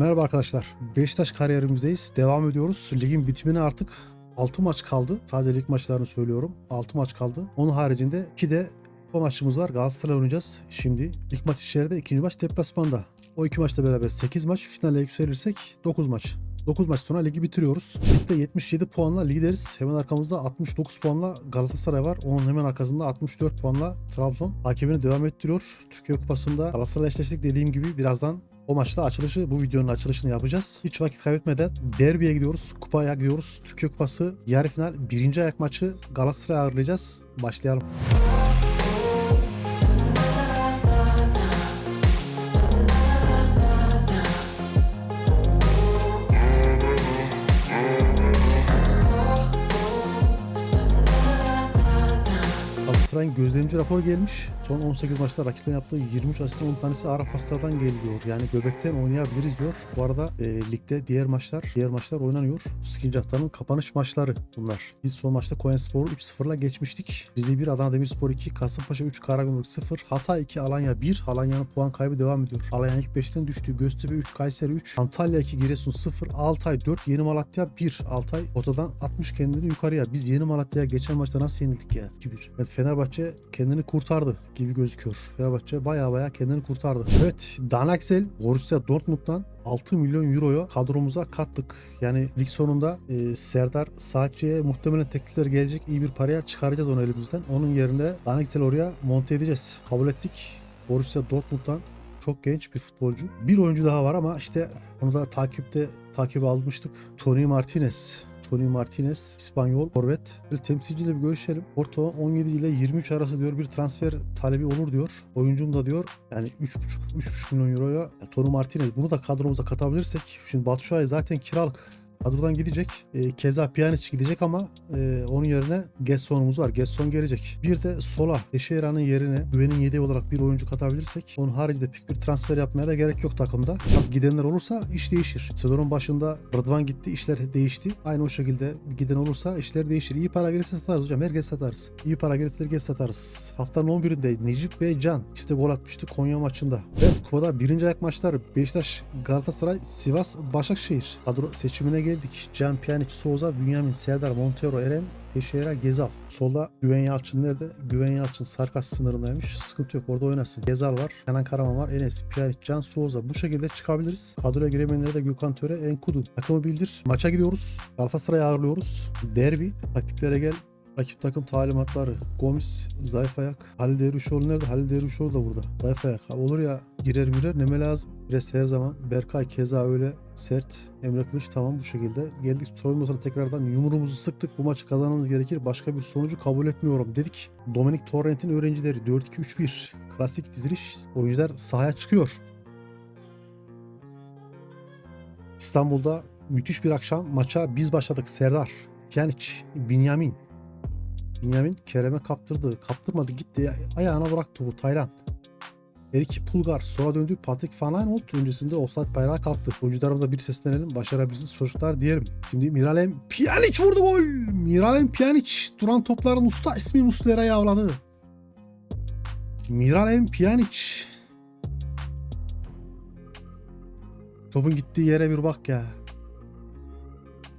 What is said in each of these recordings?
Merhaba arkadaşlar. Beşiktaş kariyerimizdeyiz. Devam ediyoruz. Ligin bitimine artık 6 maç kaldı. Sadece lig maçlarını söylüyorum. 6 maç kaldı. Onun haricinde 2 de bu maçımız var. Galatasaray oynayacağız şimdi. İlk maç içeride, ikinci maç deplasmanda. O iki maçla beraber 8 maç. Finale yükselirsek 9 maç. 9 maç sonra ligi bitiriyoruz. Ligde 77 puanla lideriz. Hemen arkamızda 69 puanla Galatasaray var. Onun hemen arkasında 64 puanla Trabzon. Takibini devam ettiriyor. Türkiye Kupası'nda Galatasaray eşleştik dediğim gibi birazdan o maçta açılışı, bu videonun açılışını yapacağız. Hiç vakit kaybetmeden derbiye gidiyoruz. Kupaya gidiyoruz. Türkiye Kupası yarı final birinci ayak maçı Galatasaray'ı ağırlayacağız. Başlayalım. Galatasaray'ın gözlemci raporu gelmiş. Son 18 maçta rakiplerin yaptığı 23 asistin 10 tanesi ara paslardan geliyor. Yani göbekten oynayabiliriz diyor. Bu arada e, ligde diğer maçlar diğer maçlar oynanıyor. İkinci haftanın kapanış maçları bunlar. Biz son maçta Koenspor'u 3-0'la geçmiştik. Rize 1, Adana Demirspor 2, Kasımpaşa 3, Karagümrük 0, Hatay 2, Alanya 1. Alanya'nın puan kaybı devam ediyor. Alanya ilk 5'ten düştü. Göztepe 3, Kayseri 3, Antalya 2, Giresun 0, Altay 4, Yeni Malatya 1. Altay otadan 60 kendini yukarıya. Biz Yeni Malatya'ya geçen maçta nasıl yenildik ya? 2-1. Evet Fenerbahçe kendini kurtardı gibi gözüküyor. Fenerbahçe baya baya kendini kurtardı. Evet Dan Axel Borussia Dortmund'dan 6 milyon euroya kadromuza kattık. Yani lig sonunda e, Serdar Saatçı'ya muhtemelen teklifler gelecek. iyi bir paraya çıkaracağız onu elimizden. Onun yerine Dan Axel oraya monte edeceğiz. Kabul ettik. Borussia Dortmund'dan çok genç bir futbolcu. Bir oyuncu daha var ama işte onu da takipte takip almıştık. Tony Martinez. Tony Martinez, İspanyol forvet. Bir temsilciyle bir görüşelim. Porto 17 ile 23 arası diyor bir transfer talebi olur diyor. Oyuncum da diyor yani 3,5 3,5 milyon euroya ya Tony Martinez bunu da kadromuza katabilirsek şimdi Batu Şahin zaten kiralık kadrodan gidecek. E, keza Pjanic gidecek ama e, onun yerine Gesson'umuz var. Gesson gelecek. Bir de sola Teixeira'nın yerine güvenin yedeği olarak bir oyuncu katabilirsek onun haricinde pek bir transfer yapmaya da gerek yok takımda. Gidenler olursa iş değişir. Sezonun başında Rıdvan gitti işler değişti. Aynı o şekilde giden olursa işler değişir. İyi para gelirse satarız hocam. Herkes satarız. İyi para gelirse herkes satarız. Haftanın 11'inde Necip ve Can de gol atmıştı Konya maçında. Evet kupada birinci ayak maçları Beşiktaş, Galatasaray, Sivas, Başakşehir. Kadro seçimine geldik. Can Pjanic, Souza, Bünyamin, Serdar, Montero, Eren, Teixeira, Gezal. Solda Güven Yalçın nerede? Güven Yalçın Sarkaç sınırındaymış. Sıkıntı yok orada oynasın. Gezal var. Kenan Karaman var. Enes, Pjanic, Can, Souza. Bu şekilde çıkabiliriz. Kadroya giremeyenlere de Gökhan Töre, Enkudu. Takımı bildir. Maça gidiyoruz. Galatasaray'ı ağırlıyoruz. Derbi. Taktiklere gel. Rakip takım talimatları. Gomis, zayıf ayak. Halil Dervişoğlu nerede? Halil Dervişoğlu da burada. Zayıf ayak. Ha, Olur ya girer girer neme lazım. Pres her zaman. Berkay keza öyle sert. Emre Kılıç tamam bu şekilde. Geldik soyunma odasına tekrardan yumruğumuzu sıktık. Bu maçı kazanmamız gerekir. Başka bir sonucu kabul etmiyorum dedik. Dominic Torrent'in öğrencileri 4-2-3-1. Klasik diziliş. Oyuncular sahaya çıkıyor. İstanbul'da müthiş bir akşam. Maça biz başladık. Serdar, Pjanic, Binyamin. Binyamin Kerem'e kaptırdı. Kaptırmadı gitti. Ayağına bıraktı topu Tayland. Erik Pulgar sola döndü. Patrick Van Aanholt öncesinde offside bayrağı kalktı. Oyuncularımıza bir seslenelim. Başarabilirsiniz çocuklar diyelim. Şimdi Miralem Pjanic vurdu gol. Miralem Pjanic duran topların usta ismi Muslera'yı avladı. Miralem Pjanic. Topun gittiği yere bir bak ya.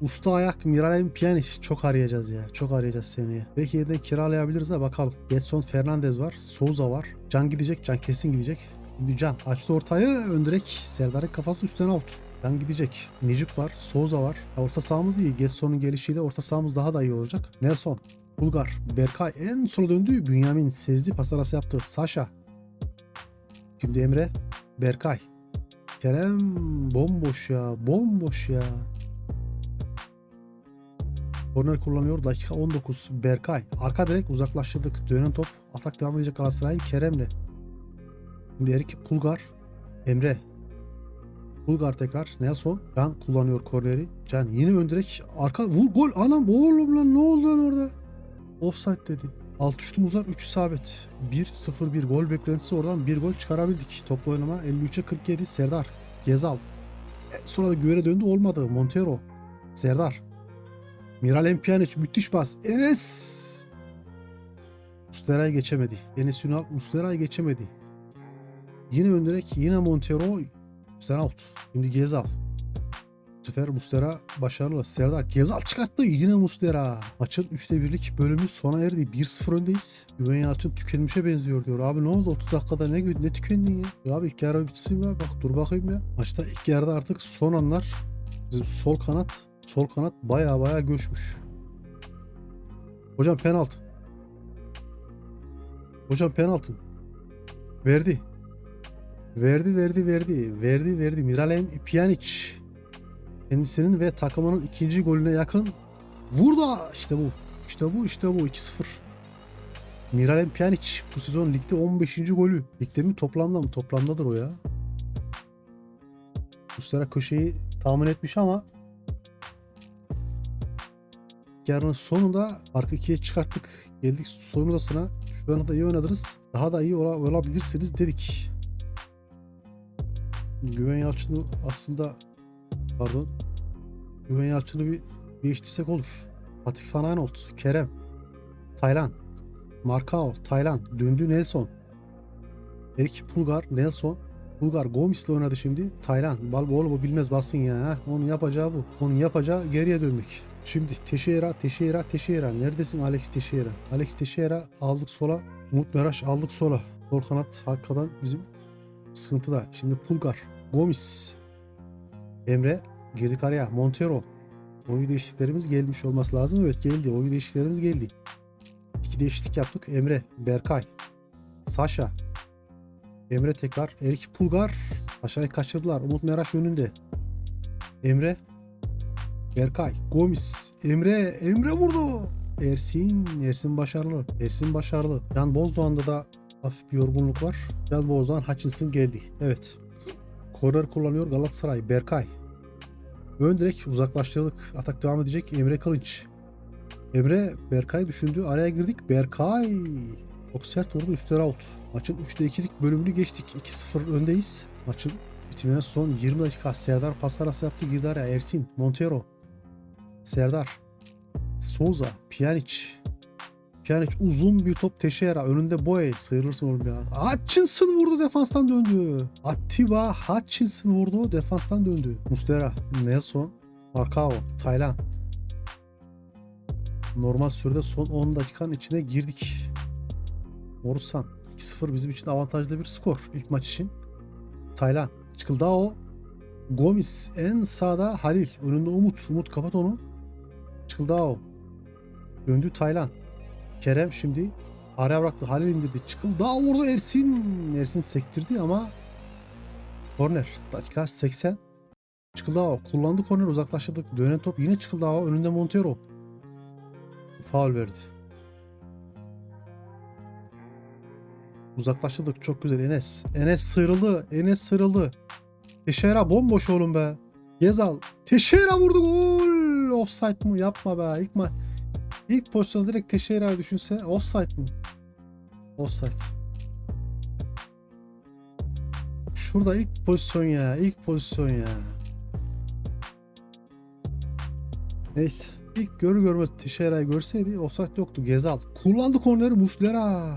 Usta ayak Miralem Pjanic çok arayacağız ya. Çok arayacağız seneye. Belki yeniden kiralayabiliriz de bakalım. Getson Fernandez var. Souza var. Can gidecek. Can kesin gidecek. Şimdi Can açtı ortayı. Öndirek Serdar'ın kafası üstten out. Can gidecek. Necip var. Souza var. Ya Orta sahamız iyi. Getson'un gelişiyle orta sahamız daha da iyi olacak. Nelson. Bulgar. Berkay en sola döndü. Bünyamin sezdi. Pas arası yaptı. Sasha. Şimdi Emre. Berkay. Kerem bomboş ya. Bomboş ya. Korner kullanıyor. Dakika 19. Berkay. Arka direk uzaklaştırdık. Dönen top. Atak devam edecek Galatasaray. Kerem'le. Şimdi Erik Pulgar. Emre. Pulgar tekrar. Nelson. Can kullanıyor korneri. Can yine ön direk. Arka vur gol. Anam oğlum lan ne oldu lan orada? Offside dedi. Alt uçtumuzlar 3 isabet. 1-0-1 gol beklentisi oradan bir gol çıkarabildik. Toplu oynama 53'e 47 Serdar. Gezal. E, sonra da güvere döndü olmadı. Montero. Serdar. Miralem Pjanic müthiş bas. Enes. Mustera'yı geçemedi. Enes Ünal Mustera'yı geçemedi. Yine önderek yine Montero. Mustera out. Şimdi Gezal. Bu sefer Mustera başarılı. Serdar Gezal çıkarttı. Yine Mustera. Maçın 3'te 1'lik bölümü sona erdi. 1-0 öndeyiz. Güven Yalçın tükenmişe benziyor diyor. Abi ne oldu 30 dakikada ne, ne tükendin? Ya abi ilk yarı bitsin ya. Bak dur bakayım ya. Maçta ilk yarıda artık son anlar. Bizim sol kanat sol kanat baya baya göçmüş. Hocam penaltı. Hocam penaltı. Verdi. Verdi verdi verdi. Verdi verdi. Miralem Pjanic. Kendisinin ve takımının ikinci golüne yakın. Vurdu. İşte bu. İşte bu işte bu. 2-0. Miralem Pjanic bu sezon ligde 15. golü. Ligde mi toplamda mı? Toplamdadır o ya. Mustera köşeyi tahmin etmiş ama yarının sonunda farkı ikiye çıkarttık. Geldik son odasına. Şu anda da iyi oynadınız. Daha da iyi ola- olabilirsiniz dedik. Güven Yalçın'ı aslında pardon Güven Yalçın'ı bir değiştirsek olur. Fatih Fananolt, Kerem, Taylan, Markao, Taylan, döndü Nelson. Erik Pulgar, Nelson, Bulgar Gomis'le oynadı şimdi. Taylan. Bal oğlum o bilmez basın ya. Onun yapacağı bu. Onun yapacağı geriye dönmek. Şimdi Teşeira, Teşeira, Teşeira. Neredesin Alex Teşeira? Alex Teşeira aldık sola. Umut Meraş aldık sola. Sol kanat hakikaten bizim sıkıntıda. Şimdi Pulgar, Gomis, Emre, Gezikarya, Montero. Oyun değişikliklerimiz gelmiş olması lazım. Evet geldi. Oyun değişikliklerimiz geldi. İki değişiklik yaptık. Emre, Berkay, Sasha, Emre tekrar. Erik Pulgar. Aşağıya kaçırdılar. Umut Meraş önünde. Emre. Berkay. Gomis. Emre. Emre vurdu. Ersin. Ersin başarılı. Ersin başarılı. Can Bozdoğan'da da hafif bir yorgunluk var. Can Bozdoğan Hutchinson geldi. Evet. Korner kullanıyor Galatasaray. Berkay. Ön direkt uzaklaştırdık. Atak devam edecek. Emre Kılıç. Emre Berkay düşündü. Araya girdik. Berkay. Çok sert vurdu üstleri out. Maçın 3'te 2'lik bölümünü geçtik. 2-0 öndeyiz. Maçın bitimine son 20 dakika. Serdar pas arası yaptı. Girdi araya. Ersin, Montero, Serdar, Souza, Pjanic. Pjanic uzun bir top Teşeira. Önünde Boye. Sıyırırsın oğlum ya. Hutchinson vurdu defanstan döndü. Atiba Hutchinson vurdu defanstan döndü. Mustera, Nelson, Markao, Taylan. Normal sürede son 10 dakikanın içine girdik. Morusan 2-0 bizim için avantajlı bir skor ilk maç için. Taylan, Çıkıldao, Gomis en sağda Halil. Önünde Umut. Umut kapat onu. Çıkıldao. Döndü Taylan. Kerem şimdi araya bıraktı. Halil indirdi. Çıkıldao vurdu Ersin. Ersin sektirdi ama korner. Dakika 80. Çıkıldao kullandı korner uzaklaştırdık. Dönen top yine Çıkıldao. Önünde Montero. Faul verdi. Uzaklaştırdık çok güzel Enes. Enes sıyrıldı. Enes sıyrıldı. Teşera bomboş oğlum be. Gezal. Teşera vurdu gol. Offside mı? Yapma be. İlk ma İlk pozisyonu direkt Teşera düşünse offside mı? Offside. Şurada ilk pozisyon ya. ilk pozisyon ya. Neyse. İlk görü görmez Teşera'yı görseydi offside yoktu. Gezal. Kullandı korneri Muslera.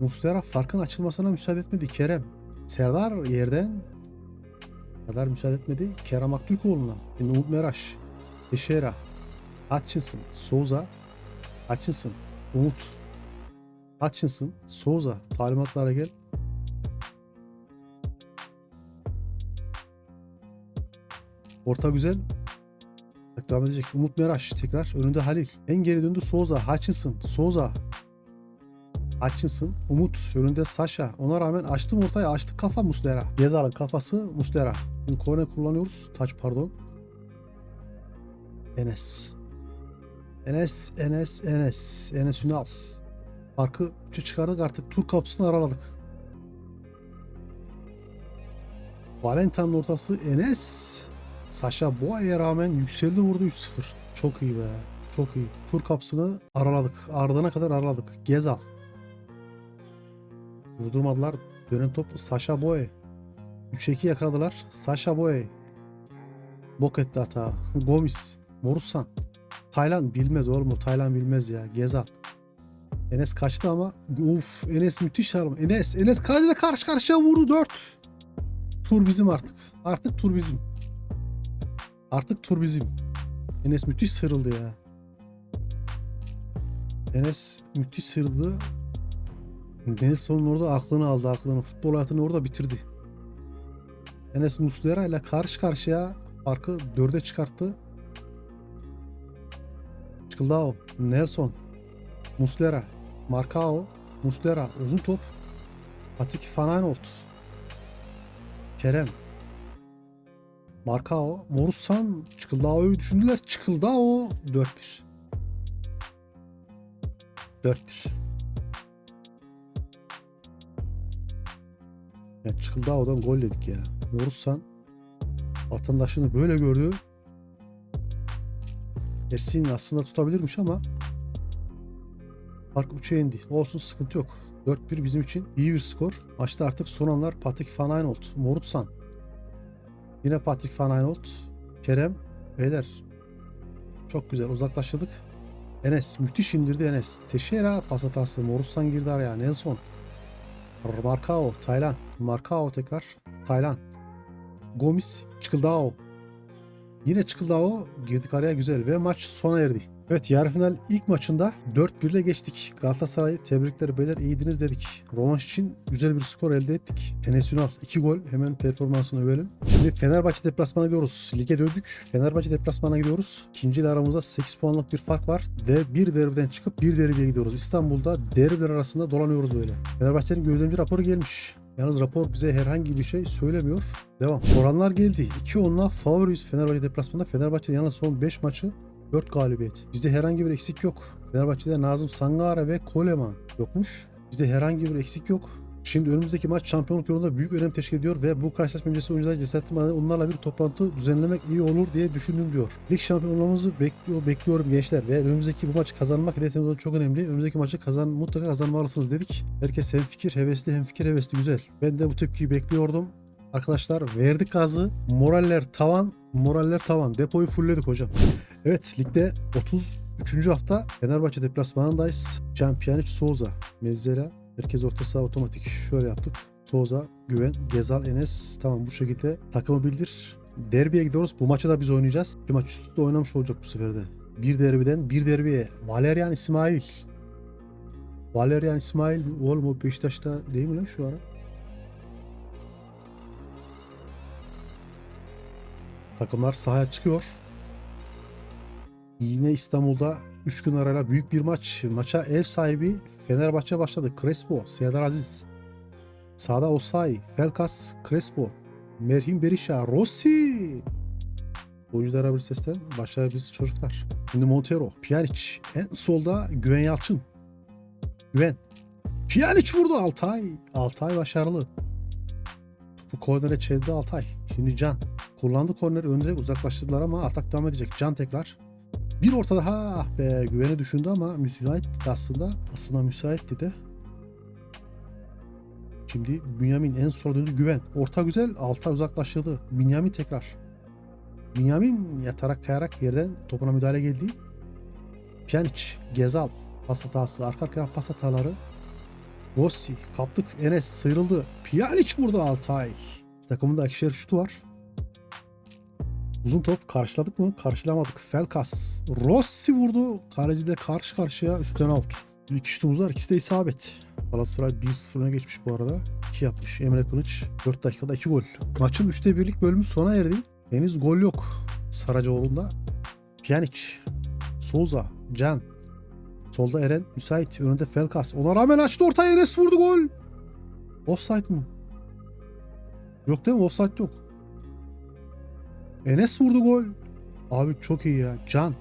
Muslera farkın açılmasına müsaade etmedi Kerem. Serdar yerden Serdar müsaade etmedi. Kerem Aktürkoğlu'na. Umut Meraş. Teixeira. Hutchinson. Souza. Hutchinson. Umut. Hutchinson. Souza. Talimatlara gel. Orta güzel. Devam edecek. Umut Meraş tekrar. Önünde Halil. En geri döndü Souza. Hutchinson. Souza. Hutchinson, Umut, önünde Sasha. Ona rağmen açtım ortaya açtı kafa Muslera. Gezal'ın kafası Muslera. Şimdi korne kullanıyoruz. Taç pardon. Enes. Enes, Enes, Enes. Enes Ünal. Farkı 3'e çıkardık artık. Tur kapısını araladık. Valentin'in ortası Enes. Sasha Boğa'ya rağmen yükseldi vurdu 3-0. Çok iyi be. Çok iyi. Tur kapısını araladık. Ardına kadar araladık. Gezal. Vurdurmadılar. Dönen top Sasha Boy. 3-2 yakaladılar. Sasha Boy. Bok etti hata. Gomis. Morusan. Taylan bilmez oğlum o Taylan bilmez ya. Gezal. Enes kaçtı ama uf Enes müthiş harbi. Enes Enes kaleciyle karşı karşıya vurdu 4. tur bizim artık. Artık tur bizim. Artık tur bizim. Enes müthiş sıyrıldı ya. Enes müthiş sıyrıldı. Nelson'un orada aklını aldı aklını. Futbol hayatını orada bitirdi. Enes Muslera ile karşı karşıya farkı dörde çıkarttı. Çıkıldao, Nelson, Muslera, Marcao, Muslera, uzun top, Atik Van Aanholt, Kerem, Marcao, Morussan, Çıkıldao'yu düşündüler. Çıkıldao 4-1. 4-1. Ya Çıkıldao'dan gol dedik ya. Morussan vatandaşını böyle gördü. Ersin aslında tutabilirmiş ama fark 3'e indi. Olsun sıkıntı yok. 4-1 bizim için iyi bir skor. Maçta artık son anlar Patrick Van Aanholt, Morutsan. Yine Patrick Van Aanholt, Kerem, beyler. Çok güzel uzaklaştırdık. Enes müthiş indirdi Enes. Teşera pas hatası. Morutsan girdi araya. Nelson. Marcao, Taylan. Marcao tekrar. Taylan. Gomis, Çıkıldao. Yine Çıkıldao girdik araya güzel ve maç sona erdi. Evet yarı final ilk maçında 4-1 ile geçtik. Galatasaray tebrikler beyler iyiydiniz dedik. Rövanş için güzel bir skor elde ettik. Enes Ünal 2 gol hemen performansını övelim. Şimdi Fenerbahçe deplasmana gidiyoruz. Lige döndük. Fenerbahçe deplasmana gidiyoruz. İkinci ile aramızda 8 puanlık bir fark var. Ve bir derbiden çıkıp bir derbiye gidiyoruz. İstanbul'da derbiler arasında dolanıyoruz böyle. Fenerbahçe'nin gözlemci raporu gelmiş. Yalnız rapor bize herhangi bir şey söylemiyor. Devam. Oranlar geldi. 2 onla favoriyiz Fenerbahçe deplasmanda. Fenerbahçe yalnız son 5 maçı 4 galibiyet. Bizde herhangi bir eksik yok. Fenerbahçe'de Nazım Sangara ve Koleman yokmuş. Bizde herhangi bir eksik yok. Şimdi önümüzdeki maç şampiyonluk yolunda büyük önem teşkil ediyor ve bu karşılaşma öncesi oyuncular cesaretlenmeden onlarla bir toplantı düzenlemek iyi olur diye düşündüm diyor. Lig şampiyonluğumuzu bekliyor, bekliyorum gençler ve önümüzdeki bu maçı kazanmak hedefimiz çok önemli. Önümüzdeki maçı kazan, mutlaka kazanmalısınız dedik. Herkes hem fikir hevesli hem fikir hevesli güzel. Ben de bu tepkiyi bekliyordum. Arkadaşlar verdik gazı. Moraller tavan. Moraller tavan. Depoyu fullledik hocam. Evet ligde 33. hafta Fenerbahçe deplasmanındayız. Campiyanic Souza, Mezzela, Herkes orta saha otomatik. Şöyle yaptık. Souza, Güven, Gezal, Enes. Tamam bu şekilde takımı bildir. Derbiye gidiyoruz. Bu maçı da biz oynayacağız. Bir maç üst üste oynamış olacak bu seferde. Bir derbiden bir derbiye. Valerian İsmail. Valerian İsmail. Oğlum o Beşiktaş'ta değil mi lan şu ara? Takımlar sahaya çıkıyor. Yine İstanbul'da 3 gün arayla büyük bir maç. Maça ev sahibi Fenerbahçe başladı. Crespo, Serdar Aziz. Sağda Osay, Felkas, Crespo, Merhim Berisha, Rossi. Oyunculara bir sesten başlayalım biz çocuklar. Şimdi Montero, Pjanic. En solda Güven Yalçın. Güven. Pjanic vurdu Altay. Altay başarılı. Topu kornere çevirdi Altay. Şimdi Can. Kullandı korneri önde uzaklaştırdılar ama atak devam edecek. Can tekrar. Bir orta daha ah be güvene düşündü ama müsait aslında. Aslında müsaitti de. Şimdi Bünyamin en sola döndü güven. Orta güzel alta uzaklaştırdı. Bünyamin tekrar. Bünyamin yatarak kayarak yerden topuna müdahale geldi. Pjanic, Gezal pas hatası, arka arkaya pas hataları. Rossi kaptık Enes sıyrıldı. Pjanic vurdu Altay. Takımında ikişer şutu var. Uzun top karşıladık mı? Karşılamadık. Felkas. Rossi vurdu. Kaleci karşı karşıya üstten out. İki şutumuz var. İkisi de isabet. Galatasaray 1-0 öne geçmiş bu arada. 2 yapmış Emre Kılıç. 4 dakikada 2 gol. Maçın 3'te 1'lik bölümü sona erdi. Henüz gol yok. Saracoğlu'nda. Pjanic. Souza. Can. Solda Eren. Müsait. Önünde Felkas. Ona rağmen açtı ortaya. Enes vurdu gol. Offside mı? Yok değil mi? Offside yok. Enes vurdu gol. Abi çok iyi ya. Can.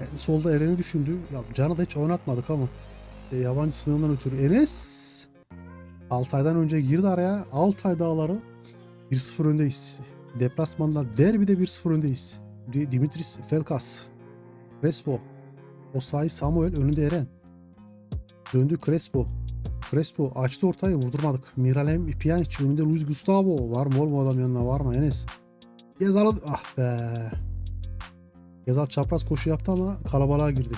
En solda Eren'i düşündü. Ya Can'ı da hiç oynatmadık ama. E, yabancı sınırından ötürü. Enes. Altay'dan önce girdi araya. Altay dağları. 1-0 öndeyiz. Deplasmanda derbide 1-0 öndeyiz. Di- Dimitris Felkas. Crespo. Osayi Samuel önünde Eren. Döndü Crespo. Crespo açtı ortayı vurdurmadık. Miralem Pjanic önünde Luis Gustavo. Var mı oğlum adam yanına var mı Enes? Gezal ah be. Gezal çapraz koşu yaptı ama kalabalığa girdi.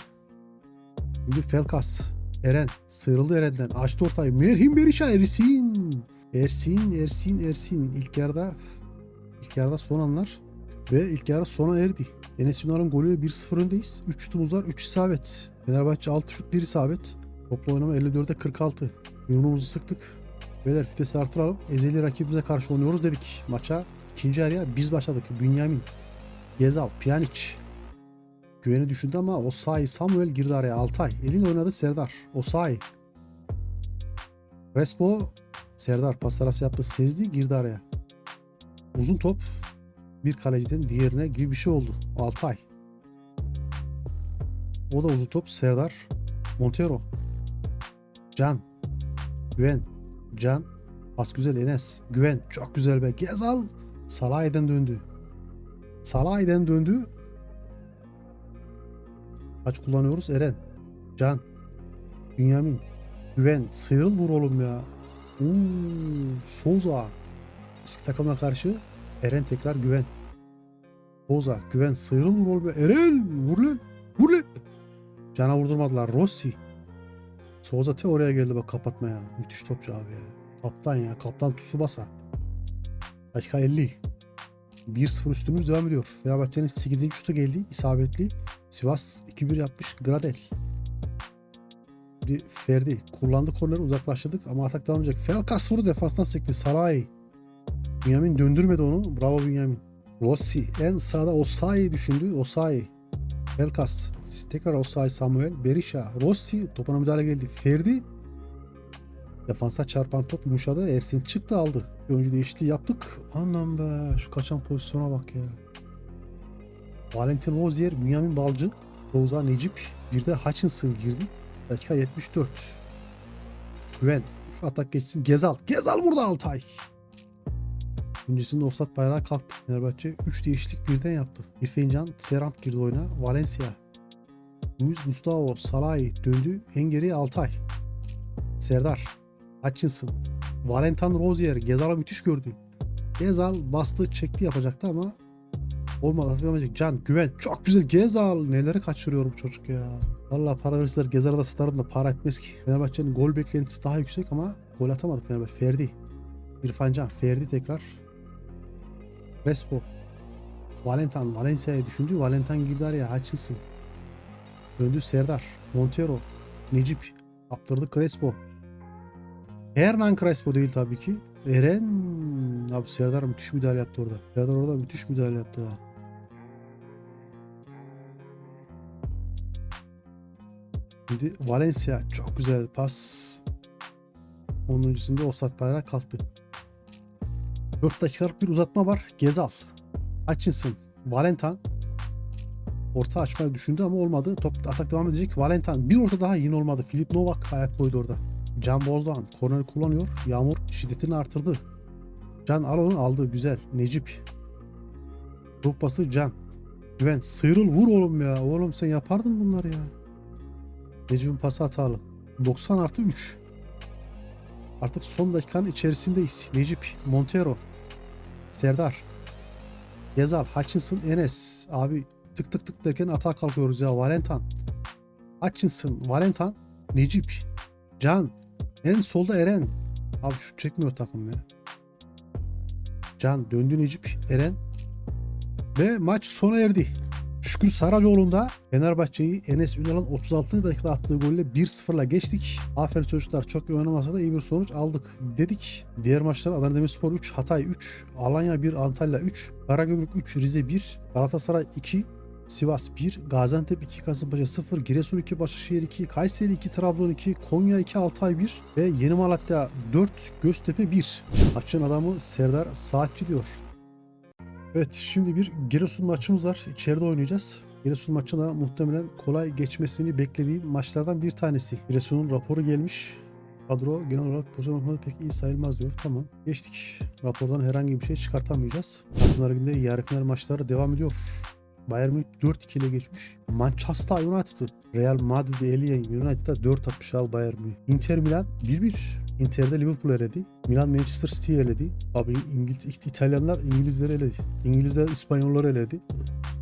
Şimdi Felkas. Eren. Sıyrıldı Eren'den. Açtı ortayı. Merhim Berisha Erisin. Ersin, Ersin, Ersin. İlk yarıda ilk yarıda son anlar ve ilk yarı sona erdi. Enes Ünal'ın golüyle 1-0 öndeyiz. 3 şutumuz var, 3 isabet. Fenerbahçe 6 şut, 1 isabet. Toplu oynama 54'e 46. Yumruğumuzu sıktık. Beyler vitesi artıralım. Ezeli rakibimize karşı oynuyoruz dedik. Maça ikinci yarıya biz başladık. Bünyamin, Gezal, Pjanic. Güveni düşündü ama Osayi, Samuel girdi araya. Altay. Eliyle oynadı Serdar. Osayi. Respo, Serdar pas arası yaptı. Sezdi girdi araya. Uzun top bir kaleciden diğerine gibi bir şey oldu. Altay. O da uzun top Serdar. Montero. Can. Güven. Can. Pas güzel Enes. Güven. Çok güzel be. Gezal. Salah'den döndü. Salah'den döndü. Kaç kullanıyoruz? Eren. Can. Bünyamin. Güven. Sıyrıl vur oğlum ya. Oo, Souza. Eski takımına karşı Eren tekrar güven. Souza. Güven. Sıyrıl vur oğlum. Eren. Vur lan. Vur lan. Cana vurdurmadılar. Rossi. Souza te oraya geldi bak kapatmaya. Müthiş topçu abi ya. Kaptan ya. Kaptan Tsubasa. Dakika 50. 1-0 üstümüz devam ediyor. Fenerbahçe'nin 8. şutu geldi. isabetli. Sivas 2-1 yapmış. Gradel. Bir Ferdi. Kullandı korneri uzaklaştırdık ama atak devam edecek. Felkas vurdu defanstan sekti. Saray. Bünyamin döndürmedi onu. Bravo Bünyamin. Rossi en sağda Osayi düşündü. Osayi. Pelkas. Tekrar Osayi Samuel. Berisha. Rossi. Topuna müdahale geldi. Ferdi. Defansa çarpan top yumuşadı. Ersin çıktı aldı. Bir oyuncu değişikliği yaptık. Anam be. Şu kaçan pozisyona bak ya. Valentin Rozier, Bünyamin Balcı, Roza Necip, bir de Hutchinson girdi. Dakika 74. Güven. Şu atak geçsin. Gezal. Gezal vurdu Altay. Öncesinde offside bayrağı kalktı. Fenerbahçe 3 değişiklik birden yaptı. İrfan Can, Serant girdi oyuna. Valencia. Luis Gustavo, Salai döndü. En geriye Altay. Serdar. Hutchinson. Valentin Rozier. Gezal'a müthiş gördü. Gezal bastı çekti yapacaktı ama olmadı hatırlamayacak. Can Güven. Çok güzel Gezal. Neleri kaçırıyor bu çocuk ya. Valla para verirseler Gezal'a da satarım da para etmez ki. Fenerbahçe'nin gol beklentisi daha yüksek ama gol atamadı Fenerbahçe. Ferdi. İrfan Can. Ferdi tekrar. Respo. Valentin. Valencia'ya düşündü. Valentin girdi araya. Hutchinson. Döndü Serdar. Montero. Necip. Kaptırdı Crespo. Hernan Crespo değil tabii ki. Eren. Abi Serdar müthiş müdahale yaptı orada. Serdar orada müthiş müdahale yaptı ha. Şimdi Valencia çok güzel pas. Onun öncesinde offside bayrağı kalktı. 4 dakikalık bir uzatma var. Gezal. Hutchinson. Valentin. Orta açmayı düşündü ama olmadı. Top atak devam edecek. Valentin. Bir orta daha yine olmadı. Filip Novak ayak koydu orada. Can Bozdoğan korneri kullanıyor. Yağmur şiddetini artırdı. Can al onu aldı. Güzel. Necip. Ruh pası Can. Güven. Sıyrıl vur oğlum ya. Oğlum sen yapardın bunları ya. Necip'in pası hatalı. 90 artı 3. Artık son dakikanın içerisindeyiz. Necip, Montero, Serdar, Gezal, Hutchinson, Enes. Abi tık tık tık derken atağa kalkıyoruz ya. Valentin, Hutchinson, Valentin, Necip, Can. En solda Eren. Abi şu çekmiyor takım ya. Can döndü Necip, Eren. Ve maç sona erdi. Şükür Saracoğlu'nda Fenerbahçe'yi Enes Ünal'ın 36. dakikada attığı golle 1-0'la geçtik. Aferin çocuklar çok iyi oynamasa da iyi bir sonuç aldık dedik. Diğer maçlar Adana Demirspor 3, Hatay 3, Alanya 1, Antalya 3, Karagümrük 3, Rize 1, Galatasaray 2, Sivas 1, Gaziantep 2, Kasımpaşa 0, Giresun 2, Başakşehir 2, Kayseri 2, Trabzon 2, Konya 2, Altay 1 ve Yeni Malatya 4, Göztepe 1. Maçın adamı Serdar Saatçi diyor. Evet şimdi bir Giresun maçımız var. İçeride oynayacağız. Giresun maçı da muhtemelen kolay geçmesini beklediğim maçlardan bir tanesi. Giresun'un raporu gelmiş. Kadro genel olarak pozisyon bakımında pek iyi sayılmaz diyor. Tamam. Geçtik. Rapordan herhangi bir şey çıkartamayacağız. Şampiyonlar Ligi'nde yarı maçları devam ediyor. Bayern Münih 4-2 ile geçmiş. Manchester United'ı Real Madrid'i eleyen United'a 4 atmış abi Bayern Münih. Inter Milan 1-1. Inter'de Liverpool eledi. Milan Manchester City eledi. Abi İngiliz, İtalyanlar İngilizleri eledi. İngilizler İspanyolları eledi.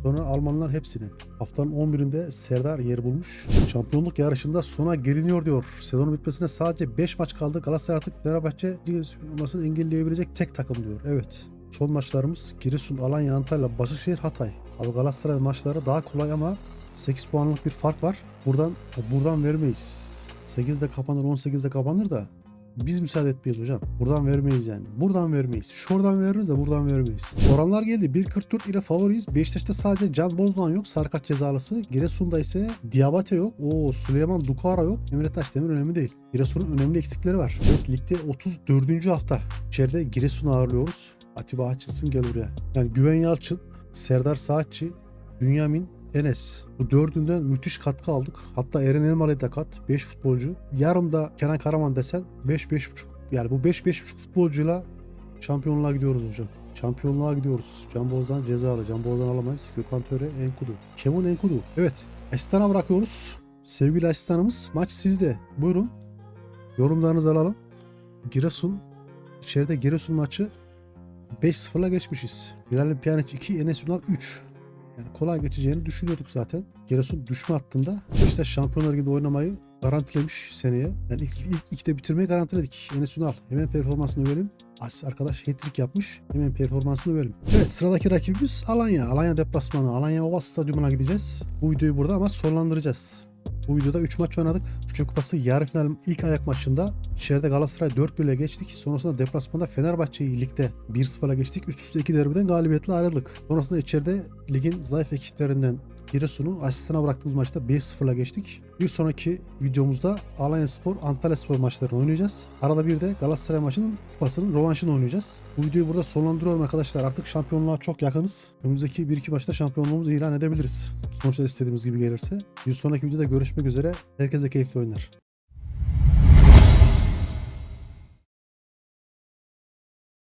Sonra Almanlar hepsini. Haftanın 11'inde Serdar yer bulmuş. Şampiyonluk yarışında sona geliniyor diyor. Sezonun bitmesine sadece 5 maç kaldı. Galatasaray artık Fenerbahçe olmasını engelleyebilecek tek takım diyor. Evet. Son maçlarımız Giresun, Alanya, Antalya, Başakşehir, Hatay. Abi Galatasaray maçları daha kolay ama 8 puanlık bir fark var. Buradan buradan vermeyiz. 8'de kapanır, 18'de kapanır da biz müsaade etmeyiz hocam. Buradan vermeyiz yani. Buradan vermeyiz. Şuradan veririz de buradan vermeyiz. Oranlar geldi. 1.44 ile favoriyiz. Beşiktaş'ta sadece Can Bozdoğan yok. Sarkat cezalısı. Giresun'da ise Diabate yok. O Süleyman Dukara yok. Emre Taşdemir önemli değil. Giresun'un önemli eksikleri var. Evet ligde 34. hafta. İçeride Giresun'u ağırlıyoruz. Atiba Hutchinson gel buraya. Yani Güven Yalçın, Serdar Saatçi, Bünyamin Enes. Bu dördünden müthiş katkı aldık. Hatta Eren Elmalı'ya da kat. 5 futbolcu. Yarın da Kenan Karaman desen 5-5,5. Yani bu 5-5,5 futbolcuyla şampiyonluğa gidiyoruz hocam. Şampiyonluğa gidiyoruz. Can Boz'dan cezalı. Can Boz'dan alamayız. Gökhan Töre, Enkudu. Kevin Enkudu. Evet. Asistan'a bırakıyoruz. Sevgili asistanımız maç sizde. Buyurun. Yorumlarınızı alalım. Giresun. içeride Giresun maçı 5-0'la geçmişiz. Miralem Pjanic 2, Enes Ünal 3. Yani kolay geçeceğini düşünüyorduk zaten. Giresun düşme hattında. Beşiktaş Şampiyonlar Ligi'nde oynamayı garantilemiş seneye. Yani ilk, ilk ikide bitirmeyi garantiledik. Enes Ünal hemen performansını verelim. As arkadaş hat-trick yapmış. Hemen performansını verelim. Evet sıradaki rakibimiz Alanya. Alanya deplasmanı. Alanya Ova Stadyumuna gideceğiz. Bu videoyu burada ama sonlandıracağız. Bu videoda 3 maç oynadık. Türkiye Kupası yarı final ilk ayak maçında içeride Galatasaray 4-1 ile geçtik. Sonrasında deplasmanda Fenerbahçe'yi ligde 1-0'la geçtik. Üst üste 2 derbiden galibiyetle ayrıldık. Sonrasında içeride ligin zayıf ekiplerinden Giresun'u asistana bıraktığımız maçta 5-0'la geçtik. Bir sonraki videomuzda Alanya Spor, Antalya Spor maçlarını oynayacağız. Arada bir de Galatasaray maçının kupasının rövanşını oynayacağız. Bu videoyu burada sonlandırıyorum arkadaşlar. Artık şampiyonluğa çok yakınız. Önümüzdeki 1-2 maçta şampiyonluğumuzu ilan edebiliriz. Sonuçlar istediğimiz gibi gelirse. Bir sonraki videoda görüşmek üzere. Herkese keyifli oyunlar.